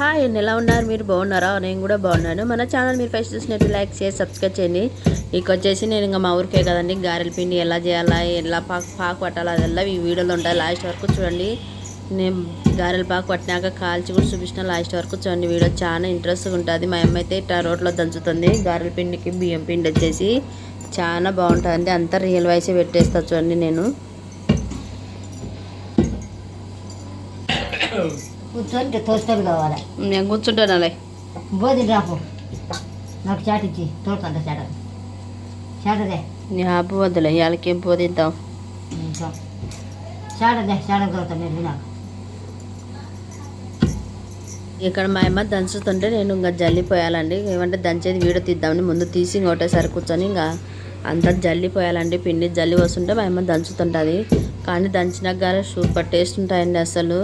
Hi అండి ఎలా ఉన్నారు? మీరు బాగున్నారా? నేను కూడా బాగున్నాను. మన ఛానల్ మీరు ఫస్ట్ చూసినట్టు లైక్ చేసి సబ్స్క్రైబ్ చేయండి. ఇక వచ్చేసి నేను ఇంకా మా ఊరికే కదండి గారెల పిండి ఎలా చేయాలా ఎలా పాకు పాకు పట్టాలా అదెల్లా ఈ వీడియోలో ఉంటాయి. లాస్ట్ వరకు చూడండి. నేను గారెల పాకు పట్టినాక కాల్చి కూడా చూపించిన లాస్ట్ వరకు చూడండి. వీడియో చాలా ఇంట్రెస్ట్గా ఉంటుంది. మా అమ్మ అయితే ఇట్లా రోట్లో దంచుతుంది. గారెల పిండికి బియ్యం పిండి వచ్చేసి చాలా బాగుంటుంది అంతా రియల్ వైసే పెట్టేస్తా చూడండి నేను. కూర్చొని తోస్తాను కావాలి? నేను కూర్చుంటానులే. బోధి రాపు. నాకు చాట్ ఇచ్చి తోడుతుంట చాట. చాటదే. నీ ఆపు వద్దులే ఇవాళకేం పోదిద్దాం చాటదే చాట తోడుతాను నేను నాకు ఇక్కడ మా అమ్మ దంచుతుంటే నేను ఇంకా జల్లిపోయాలండి. ఏమంటే దంచేది వీడియో తీద్దామని ముందు తీసి ఒకటేసారి కూర్చొని ఇంకా అంతా జల్లిపోయాలండి. పిండి జల్లి వస్తుంటే మా అమ్మ దంచుతుంటుంది. కానీ దంచినాక గారే సూపర్ టేస్ట్ ఉంటాయండి అసలు.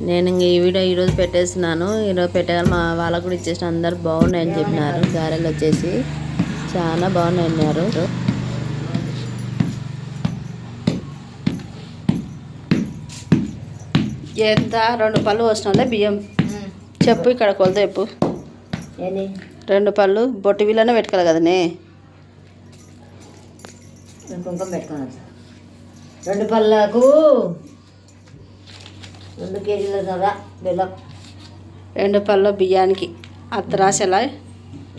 నేను ఇంక ఈ వీడియో ఈరోజు పెట్టేస్తున్నాను. ఈరోజు పెట్టగల మా వాళ్ళకు కూడా ఇచ్చేసిన అందరు బాగున్నాయని చెప్పినారు. గారెలు వచ్చేసి చాలా బాగున్నాయి అన్నారు. ఎంత? రెండు పళ్ళు వస్తున్నాలే బియ్యం. చెప్పు ఇక్కడ కొలత చెప్పు. రెండు పళ్ళు. బొట్టు వీళ్ళనే పెట్టుకోవాలి కదనే కుంకుమ రెండు పళ్ళకు రెండు కేజీల ధర బెల్లం. రెండు పళ్ళు బియ్యానికి అత్తరాసెలా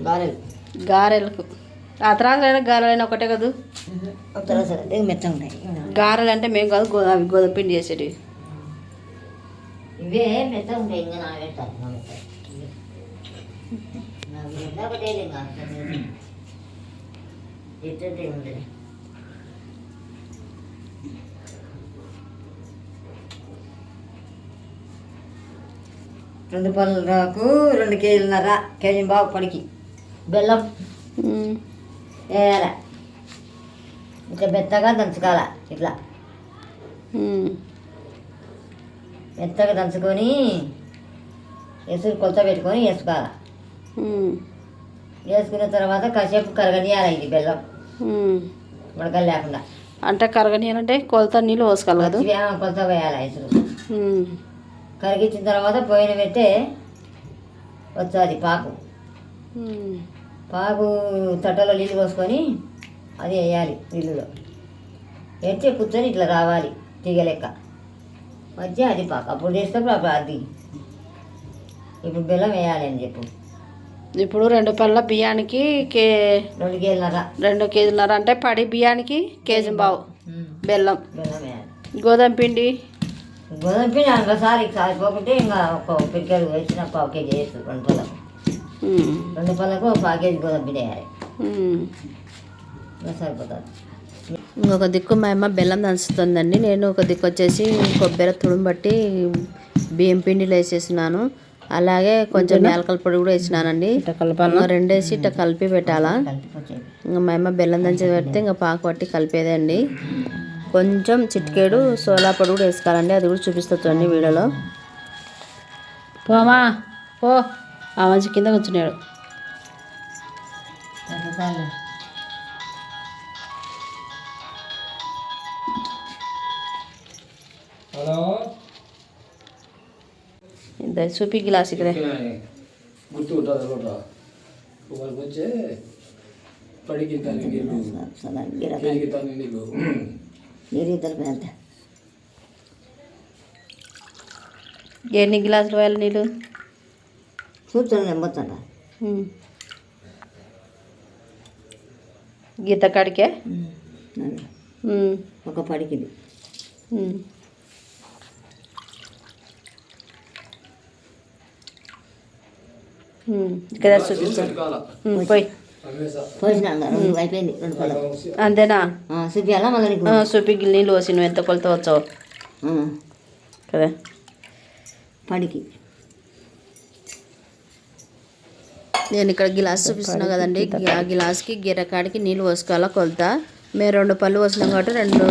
గారెలు. గారెలకు. అత్తరాసైనా గారెలైనా ఒకటే కదా? ఉత్తర సరే మెత్త ఉంటాయి. గారెలు అంటే మేము కాదు గో అవి గోధుమ పిండి చేసేటివి. ఇవే మెత్త ఉంటాయి ఇంకా నా ఎంత ఒకటే ఇంకా ఎట్టే ఉంటుంది రెండు పళ్ళకు రెండు కేజీలన్నర కేజీ బాగు పడికి బెల్లం. వేయాల ఇట్లా మెత్తగా దంచుకోవాల ఇట్లా. మెత్తగా దంచుకొని ఎసురు కొలత పెట్టుకొని వేసుకోవాలి. వేసుకున్న తర్వాత కాసేపు కరగనియాలి ఇది బెల్లం. ఉడకలు లేకుండా అంటే కరగనియాలంటే కొలత నీళ్ళు పోసుకోవాలి కదా కొలత వేయాలి ఎసురు. కరిగించిన తర్వాత పోయిన పెట్టే వచ్చాది పాకు. పాకు తట్టలో నీళ్ళు పోసుకొని అది వేయాలి నీళ్ళలో. ఎత్తి కూర్చొని ఇట్లా రావాలి తీగ లెక్క. వచ్చి అది పాకు. అప్పుడు చేసేటప్పుడు అప్పుడు అది. ఇప్పుడు బెల్లం వేయాలి అని చెప్పు. ఇప్పుడు రెండు పళ్ళ బియ్యానికి కే రెండు కేజీలన్నర. రెండు కేజీలన్నర అంటే పడి బియ్యానికి కేజీ బావు బెల్లం. బెల్లం వేయాలి. గోధుమ పిండి పిండి ఒకసారి సరిపోకుంటే ఇంకా ఒక పిక్కలు వేసిన పావు కేజీ వేసు రెండు పళ్ళకు. రెండు పళ్ళకు ఒక పావు కేజీ గోధుమ వేయాలి. ఇంకా సరిపోతుంది. ఇంకొక దిక్కు మా అమ్మ బెల్లం దంచుతుందండి. నేను ఒక దిక్కు వచ్చేసి కొబ్బరి తుడుము బట్టి బియ్యం పిండిలో వేసేసినాను. అలాగే కొంచెం యాలకల పొడి కూడా వేసినానండి. రెండేసి ఇట్లా కలిపి పెట్టాలా? ఇంకా మా అమ్మ బెల్లం దంచి పెడితే ఇంకా పాకు పట్టి కలిపేదండి కొంచెం చిటికేడు సోలా పొడి కూడా వేసుకోవాలండి అది కూడా చూపిస్తా చూడండి వీడియోలో పోమా పో ఆ మంచి కింద కూర్చున్నాడు. హలో ఇద్దరు చూపి గ్లాస్ ఇక్కడ గుర్తు పడికి తల్లి నీళ్ళు తల్లి నీళ్ళు నీరు ఇద్దరు పెద్ద ఎన్ని గ్లాసులు వేయాలి నీళ్ళు? కూర్చొని ఉమ్. గీత కాడికే. ఒక పడికిది. ఉమ్. ఉమ్. ఇక్కడ చూపించు. కాల ఉమ్, పోయి. అయిపోయింది రెండు పళ్ళ. అంతేనా? చూపించాలా మళ్ళీ నీకు ఆ, చూపి నీళ్ళు పోసి నువ్వు ఎంత కొలత వచ్చావు. కదా? పడికి. నేను ఇక్కడ గిలాస్ చూపిస్తున్నా కదండి. ఆ గిలాస్కి గిరకాడికి నీళ్ళు పోసుకోవాలా కొలత? మేము రెండు పళ్ళు పోసినాం కాబట్టి రెండు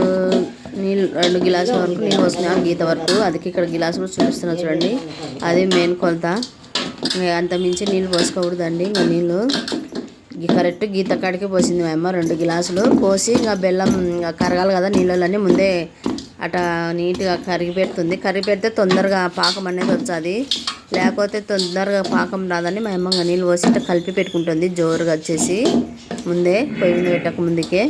నీళ్ళు రెండు గిలాసుల వరకు నీళ్ళు పోసినాం గీత వరకు. అదికి ఇక్కడ గిలాస్ కూడా చూపిస్తున్నా చూడండి. అది మెయిన్ కొలత. అంత మించి నీళ్ళు పోసుకోకూడదండి ఇంకా నీళ్ళు. కరెక్ట్ గీత కాడికి పోసింది మా అమ్మ. రెండు గిలాసులు పోసి ఇంకా బెల్లం కరగాలి కదా నీళ్ళని ముందే అట నీట్గా కరిగి పెడుతుంది. కరిగి పెడితే తొందరగా పాకం అనేది వచ్చేది. లేకపోతే తొందరగా పాకం రాదని మా అమ్మ ఇంకా నీళ్ళు పోసి ఇట్లా కలిపి పెట్టుకుంటుంది. జోరుగా వచ్చేసి ముందే పొయ్యి మీద పెట్టక ముందుకే.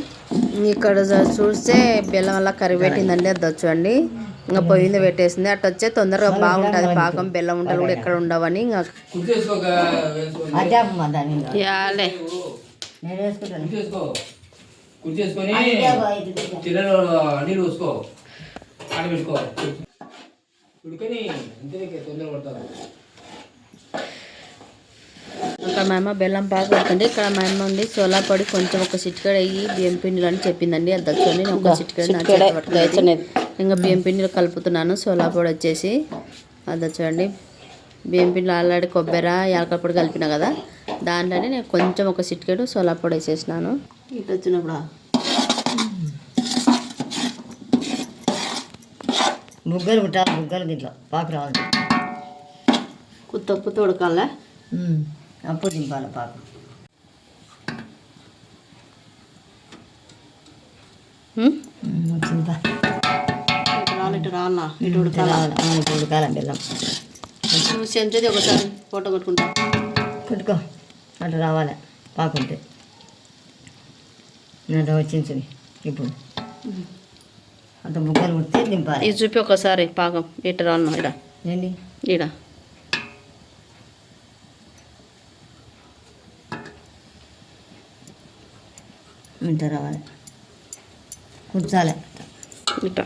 ఇక్కడ చూస్తే బెల్లం వల్ల కరిగి పెట్టిందండి. అది చూడండి ఇంకా పొయ్యి మీద పెట్టేసింది. అట్లా వచ్చే తొందరగా బాగుంటుంది. పాకం బెల్లం ఉంటలు కూడా ఎక్కడ ఉండవని ఇంకా కుర్చేసుకొని నీళ్ళు పోసుకో. ఉడికని అంతే తొందర పడతారు మా అమ్మ బెల్లం పాక పెడుతుంది. ఇక్కడ మా అమ్మ ఉంది. సోలా పొడి కొంచెం ఒక చిటికెడ అయ్యి బియ్యం పిండిలో అని చెప్పిందండి. అది దచ్చుకొని నేను ఒక చిటికెడ. ఇంకా బియ్యం పిండిలో కలుపుతున్నాను. సోలా పొడి వచ్చేసి అది చూడండి బియ్యం పిండిలో ఆల్రెడీ కొబ్బరి యాలకల పొడి కలిపిన కదా. దాంట్లోనే నేను కొంచెం ఒక చిటికెడు సోలా పొడి వేసేసినాను. ఇటు వచ్చినప్పుడు? బుగ్గలు కుట్టాలి బుగ్గలు దీంట్లో పాకు రావాలి కుత్త కుత్త ఉడకాలే అప్పుడు దింపాలి పాకు ఉమ్? వచ్చింది పా ఇటు రావాలి ఇటు రావాలా ఇటు ఇట్లా ఉడకాలా రావాలి ఆ, ఇప్పుడు ఉడకాలి బెల్లం నువ్వు చెంచది ఒకసారి ఫోటో కొట్టుకుంటా కుట్టుకో అట్లా రావాలి పాకుంటే అట్లా వచ్చింది చూడు ఇప్పుడు అంత బుగ్గలు కుడితే దింపాలి. ఇది చూపి ఒకసారి పాకం. ఇటు రాను ఇడ. ఏంటి ఈడ ఇంత రావాలి. కూర్చోాలి. ఇట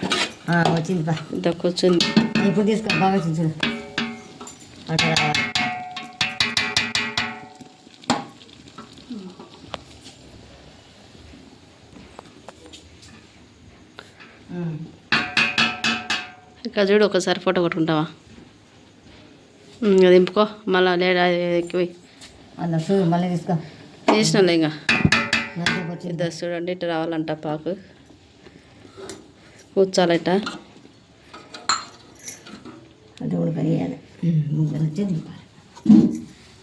వచ్చింది పా. ఇంత కూర్చుంది. ఇప్పుడు తీసుకో బాగా చూడు. అట్లా రావాలి. ఇంకా చూడు ఒకసారి ఫోటో కొట్టుకుంటావా? ఉమ్, అది దింపుకో. మళ్ళీ లేడా ఎక్కిపోయి అలా చూడు మళ్ళీ తీసుకో. తీసినాలే ఇంకా. నాకు వచ్చింది ఇద్దరు చూడండి ఇటు రావాలంట పాకు. కూర్చోాలట అది కూడా కడియాలి ముగ్గురు వచ్చి దింపాలి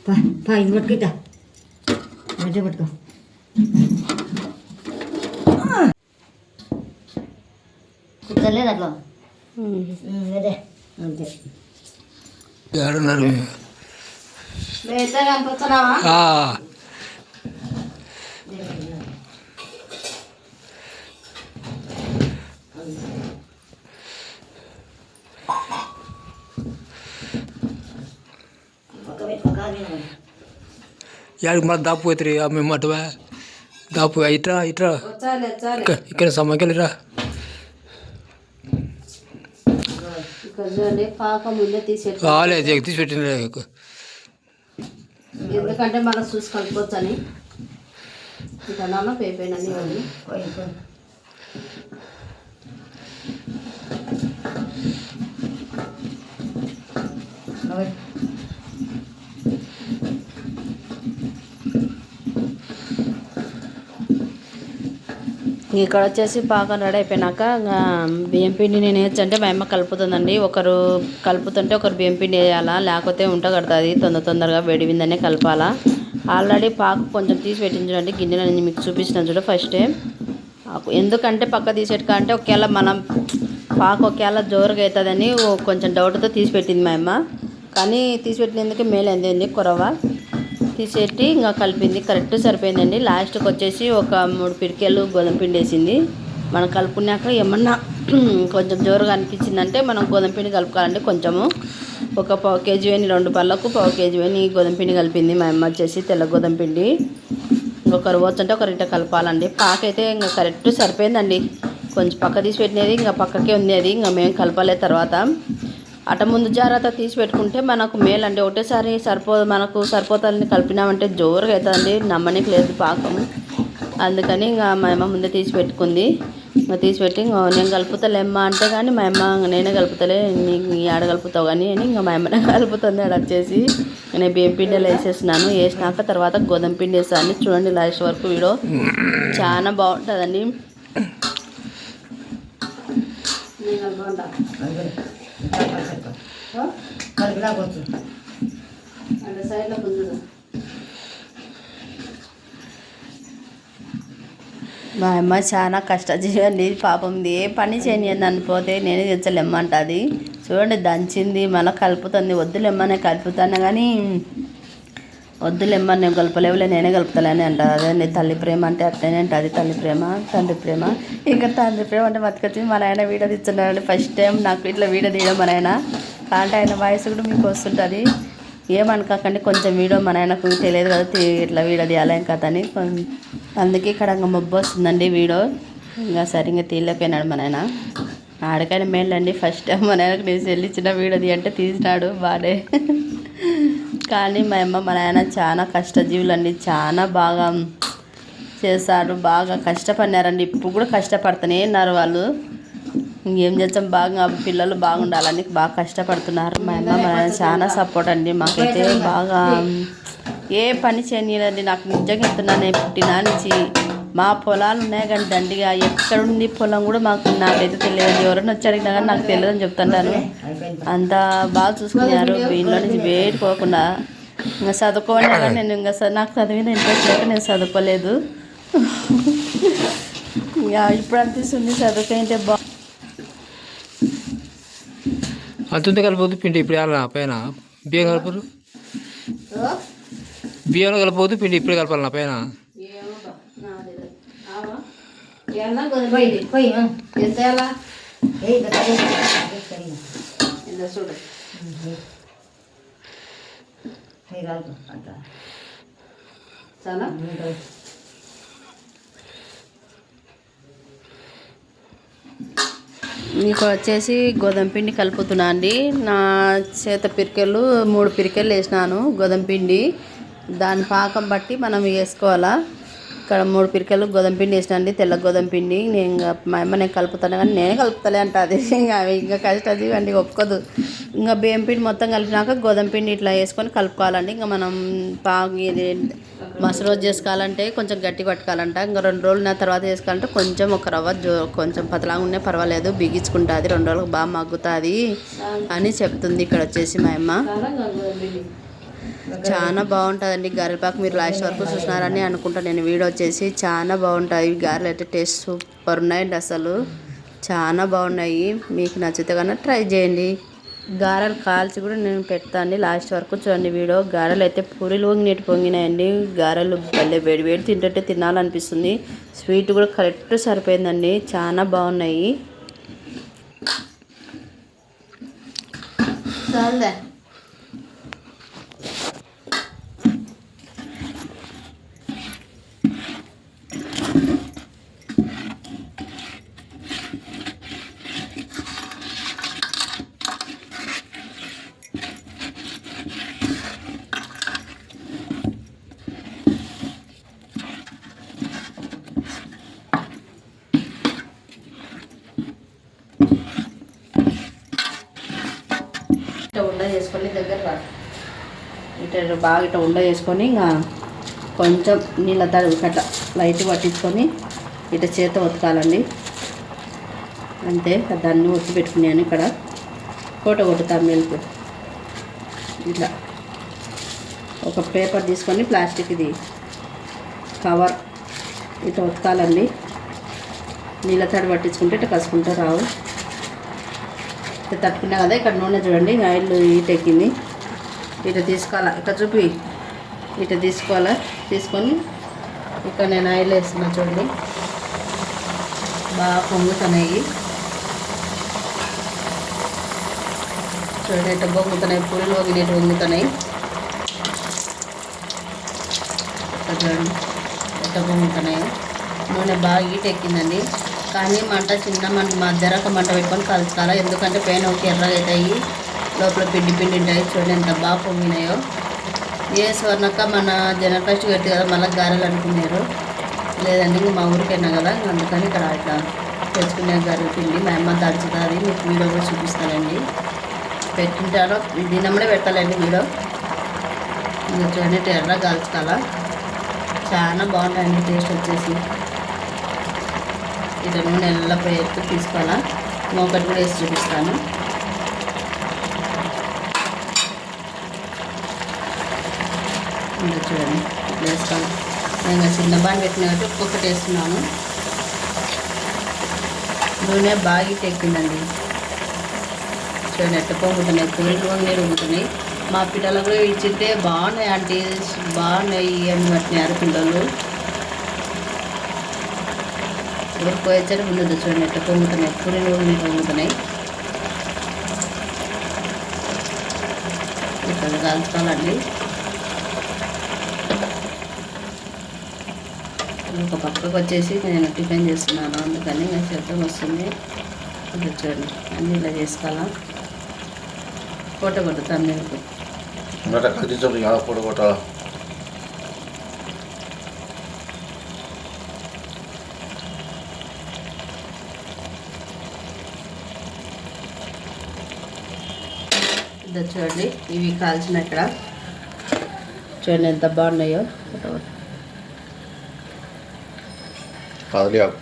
పా పా ఇది పట్టుకుంటా మధ్య పట్టుకో కూర్చోలేదు అట్లా. ఉమ్. ఉమ్, అదే అంతే ఏడున్నారు కనిపిస్తున్నావా పక్క పెట్టుకో కాదు వినబడి. యాడికి మరి దాపు పోతుంది మేము మటువా దాపు ఇట్రా ఇట్రా వచ్చాలి వచ్చాలి ఇక్కడ ఇక్కడ సమ్మకెళ్ళిరా పాకం ముందే తీసేట్టు. కాలే తీసి పెట్టిన ఎందుకంటే మనం చూసి కలుపుకోవచ్చు అని ఇక నాన్న ఇవన్నీ పోయి, ఇక్కడ వచ్చేసి పాక రెడీ అయిపోయినాక బియ్యం పిండి నేను వేయచ్చంటే మా అమ్మ కలుపుతుందండి. ఒకరు కలుపుతుంటే ఒకరు బియ్యం పిండి వేయాలా లేకపోతే ఉంటగడుతుంది తొందర తొందరగా వేడివిందనే కలపాలా. ఆల్రెడీ పాకు కొంచెం తీసి పెట్టింది చూడండి గిన్నెలో నేను మీకు చూపించిన చూడ ఫస్ట్. ఎందుకంటే పక్క తీసేట అంటే ఒకవేళ మనం పాకు ఒకవేళ జోరుగా అవుతుందని ఓ కొంచెం డౌట్తో తీసి పెట్టింది మా అమ్మ. కానీ తీసి పెట్టినందుకు మేలు అంది కొరవ. తీసేటి ఇంకా కలిపింది. కరెక్ట్ సరిపోయిందండి. లాస్ట్కి వచ్చేసి ఒక మూడు పిడికెళ్ళు గోధుమ పిండి వేసింది. మనం కలుపుకున్నాక ఏమన్నా కొంచెం జోరుగా అనిపించిందంటే మనం గోధుమ పిండి కలుపుకోవాలండి కొంచెము. ఒక పావు కేజీ వేని రెండు పళ్ళకు పావు కేజీ వేని గోధుమ పిండి కలిపింది. మా అమ్మ వచ్చేసి తెల్ల గోధుమ పిండి. ఇంకొకరు వచ్చంటే ఒకరింట కలపాలండి. పాకైతే ఇంకా కరెక్ట్ సరిపోయిందండి. కొంచెం పక్క తీసి పెట్టినది ఇంకా పక్కకే ఉంది అది ఇంకా మేము కలపలే తర్వాత. అట ముందు జాగ్రత్త తీసి పెట్టుకుంటే మనకు మేలు. అండి ఒకటేసారి సరిపో మనకు సరిపోతాలని కలిపినామంటే జోరుగా అవుతుందండి నమ్మనికి లేదు పాకం అందుకని ఇంకా మా అమ్మ ముందే తీసి పెట్టుకుంది. ఇంకా తీసి పెట్టి నేను కలుపుతలేమ్మా అంటే కానీ మా అమ్మ నేనే కలుపుతలే. నీకు ఆడ కలుపుతావు కానీ అని ఇంకా మా అమ్మనే కలుపుతుంది ఆడ వచ్చేసి. నేను బియ్యం పిండిలో వేసేసినాను. వేసినాక తర్వాత గోధుమ పిండి వేసాను చూడండి లాస్ట్ వరకు వీడియో చాలా బాగుంటుందండి. నేను అంటే సైడ్లో కొంచెం మా అమ్మ చాలా కష్టజీవండి పాపం. ఏ పని చేయని అనిపోతే నేనే తెచ్చలేమ్మంటుంది. చూడండి దంచింది మళ్ళీ కలుపుతుంది. వద్దులేమ్మనే కలుపుతాను కానీ వద్దులేమ్మ నేను కలపలేవులే నేనే కలుపుతలేని అంటారు అదే నీ తల్లి ప్రేమ అంటే అట్లనే ఉంటుంది తల్లి ప్రేమ తండ్రి ప్రేమ. ఇంకా తండ్రి ప్రేమ అంటే బతికొచ్చి మా నాయన వీడియో తీస్తున్నాడు. ఫస్ట్ టైం నాకు ఇట్లా వీడియో తీయడం మా నాయన. అంటే ఆయన వాయిస్ కూడా మీకు వస్తుంటుంది. ఏమనుకోకండి కొంచెం వీడియో మన ఆయనకు తెలియదు కదా ఇట్లా వీడియో తీయాలేం ఏం కథ అని. అందుకే ఇక్కడ ఇంకా మబ్బు వస్తుందండి వీడియో. ఇంకా సరిగ్గా తీయలేకపోయినాడు మన ఆయన. ఆడకైనా మేలండి ఫస్ట్ టైం మన ఆయనకు నేను చెల్లించిన చిన్న వీడియో అంటే తీసినాడు బాడే కానీ మా అమ్మ మా నాయన చాలా కష్టజీవులండి చాలా బాగా చేశారు బాగా కష్టపడినారండి. ఇప్పుడు కూడా కష్టపడుతూనే ఉన్నారు వాళ్ళు. ఇంకేం చేస్తాం? బాగా పిల్లలు బాగుండాలని బాగా కష్టపడుతున్నారు. మా అమ్మ మా చాలా సపోర్ట్ అండి. మాకైతే బాగా ఏ పని చేయనియండి నాకు నిజంగా ఇస్తున్నాను నేను పుట్టినా నుంచి మా పొలాలు ఉన్నాయి కానీ దండిగా ఎక్కడుంది పొలం కూడా మాకు నాకైతే తెలియదు ఎవరైనా వచ్చి అడిగినా కానీ నాకు తెలియదని చెప్తుంటాను అంత బాగా చూసుకున్నారు. ఇంట్లో నుంచి వేడుకోకుండా ఇంకా చదువుకోవాలి కానీ నేను ఇంకా నాకు చదివిన ఇంట్రెస్ట్ లేక నేను చదువుకోలేదు. ఇంకా ఇప్పుడు అనిపిస్తుంది చదువుకుంటే బా అంతుంటే కలిపోదు పిండి ఇప్పుడు ఎలా పైన? బియ్యం కలపరు బియ్యంలో కలిపోదు పిండి ఇప్పుడు కలపాలి నా పైన? పోయి చాలా మీకు వచ్చేసి గోధుమ పిండి కలుపుతున్నా అండి. నా చేత పిరికెళ్ళు మూడు పిరికెళ్ళు వేసినాను గోధుమ పిండి. దాని పాకం బట్టి మనం వేసుకోవాలా? ఇక్కడ మూడు పిరికెళ్ళు గోధుమ పిండి వేసినండి తెల్ల గోధుమ పిండి. నేను ఇంకా మా అమ్మ నేను కలుపుతాను కానీ నేనే కలుపుతలే అంట అది ఇంకా అవి ఇంకా కష్టది అండి ఒప్పుకోదు. ఇంకా బియ్యం పిండి మొత్తం కలిపినాక గోధుమ పిండి ఇట్లా వేసుకొని కలుపుకోవాలండి. ఇంకా మనం పాగు ఇది మసలు రోజు చేసుకోవాలంటే కొంచెం గట్టి పట్టుకోవాలంట. ఇంకా రెండు రోజులు నా తర్వాత చేసుకోవాలంటే కొంచెం ఒక రవ్వ జో కొంచెం పతలాగా ఉన్నా పర్వాలేదు బిగించుకుంటుంది రెండు రోజులకు బాగా మగ్గుతుంది అని చెప్తుంది ఇక్కడ వచ్చేసి మా అమ్మ. చాలా బాగుంటుందండి. గారెలపాకు మీరు లాస్ట్ వరకు చూసినారని అనుకుంటా. నేను వీడియో వచ్చేసి చాలా బాగుంటాయి. గారెలు అయితే టేస్ట్ సూపర్ ఉన్నాయండి అసలు. చాలా బాగున్నాయి. మీకు నచ్చితే కన్నా ట్రై చేయండి. గారెలు కాల్చి కూడా నేను పెడతాను లాస్ట్ వరకు చూడండి వీడియో. గారెలు అయితే పూరీలు నీటి పొంగినాయండి. గారెలు భలే వేడి వేడి తింటుంటే తినాలనిపిస్తుంది. స్వీట్ కూడా కరెక్ట్ సరిపోయిందండి. చాలా బాగున్నాయి. చాలే ఇట్లా ఉండ చేసుకొని దగ్గర రా ఇట్లా బాగా ఇట్లా ఉండ చేసుకొని ఇంకా కొంచెం నీళ్ళ తడి కట్ట లైట్ పట్టించుకొని ఇట్లా చేత ఉతకాలండి. అంతే దాన్ని ఒత్తి పెట్టుకున్నాను ఇక్కడ. కోట కొట్టుతాను మిల్క్ ఇట్లా. ఒక పేపర్ తీసుకొని ప్లాస్టిక్ ఇది కవర్ ఇట్లా ఉతకాలండి. నీళ్ళ తడి పట్టించుకుంటే ఇట్లా కసుకుంటే రావు. ఇట్లా తట్టుకున్నా కదా ఇక్కడ నూనె చూడండి ఆయిల్ హీట్ ఎక్కింది. ఇటు తీసుకోవాలా? ఇట్లా చూపి. ఇటు తీసుకోవాలా? తీసుకొని ఇక్కడ నేను ఆయిల్ వేస్తున్నా చూడండి బాగా పొంగుతున్నాయి. చూడండి ఇట్లా పొంగుతున్నాయి? పూలు పొంగినట్టు పొంగుతున్నాయి? ఇట్లా చూడండి ఎట్లా పొంగుతున్నాయి? నూనె బాగా హీట్ ఎక్కిందండి. కానీ మంట చిన్న మంట మధ్యరక మంట పెట్టుకొని కలుసుకోవాలి ఎందుకంటే పెయిన్ ఒక ఎర్రగా అవుతాయి. లోపల పిండి పిండి ఉంటాయి చూడండి ఎంత బాగా పొంగినాయో. ఏ స్వర్ణక్క మన జనరల్ ఫస్ట్ పెట్టి కదా మళ్ళీ గారెలు అనుకున్నారు. లేదండి ఇంక మా ఊరికైనా కదా అందుకని ఇక్కడ ఇట్లా తెచ్చుకునే గారెల పిండి మా అమ్మ దంచుతుంది మీకు వీడియో కూడా చూపిస్తానండి. పెట్టింటారో దినమ్మడే పెట్టాలండి వీడియో. ఇంకా చూడండి ఎర్ర కాల్చుకోవాలా. చాలా బాగుంటాయండి టేస్ట్ వచ్చేసి. ఇట్లా నూనె ఎల్లపోయి ఎత్తు తీసుకోవాలా. ఇంకొకటి కూడా వేసి చూపిస్తాను. ఇంకా చూడండి. ఇట్లా వేసుకోవాలి నేను చిన్న బాండ్ పెట్టిన కాబట్టి ఒక్కొక్కటి వేస్తున్నాను. నూనె బాగా ఎక్కిందండి చూడండి ఎట్ట పొంగుతున్నాయి. కూరలు వంగనీరు ఉంటున్నాయి మా పిల్లలు కూడా ఇచ్చితే బాగున్నాయి ఆంటీ. బాగున్నాయి అని పట్టినారు పిల్లలు. ఇప్పుడు పోయచ్చని ఉండదు చూడండి ఎట్ట పొంగుతున్నాయి. కూరలు వంగనీరు పొంగుతున్నాయి ఇక్కడ కాల్చుకోవాలండి. ఒక పక్కకు వచ్చేసి నేను టిఫిన్ చేస్తున్నాను. అందుకని ఇంకా శబ్దం వస్తుంది. ఇది చూడండి. అన్నీ ఇలా చేసుకోవాలా? ఫోటో కొట్టుతాను నేను చూడండి. ఇవి కాల్చిన ఇక్కడ. చూడండి ఎంత బాగున్నాయో. ఫోటో కొట్టు. కాదలి. ఆకు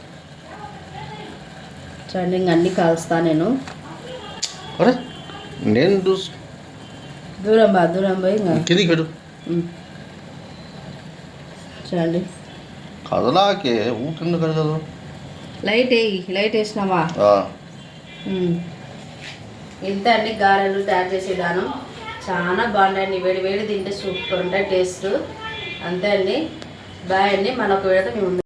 చూడండి ఇంక అన్నీ కాల్స్తా నేను. అరే నేను చూసి దూరం బా దూరం పోయి ఇంకా కిందికి పెట్టు. చూడండి కదలాకే ఊకెందుకు కదలదు లైట్ వేయి లైట్ వేసినావా. ఇంత అండి గారెలు తయారు చేసే విధానం చాలా బాగుంటాయండి వేడి వేడి తింటే సూపర్ ఉంటాయి టేస్ట్. అంతే అండి. బాయ్ అండి మరొక వేడితో మేము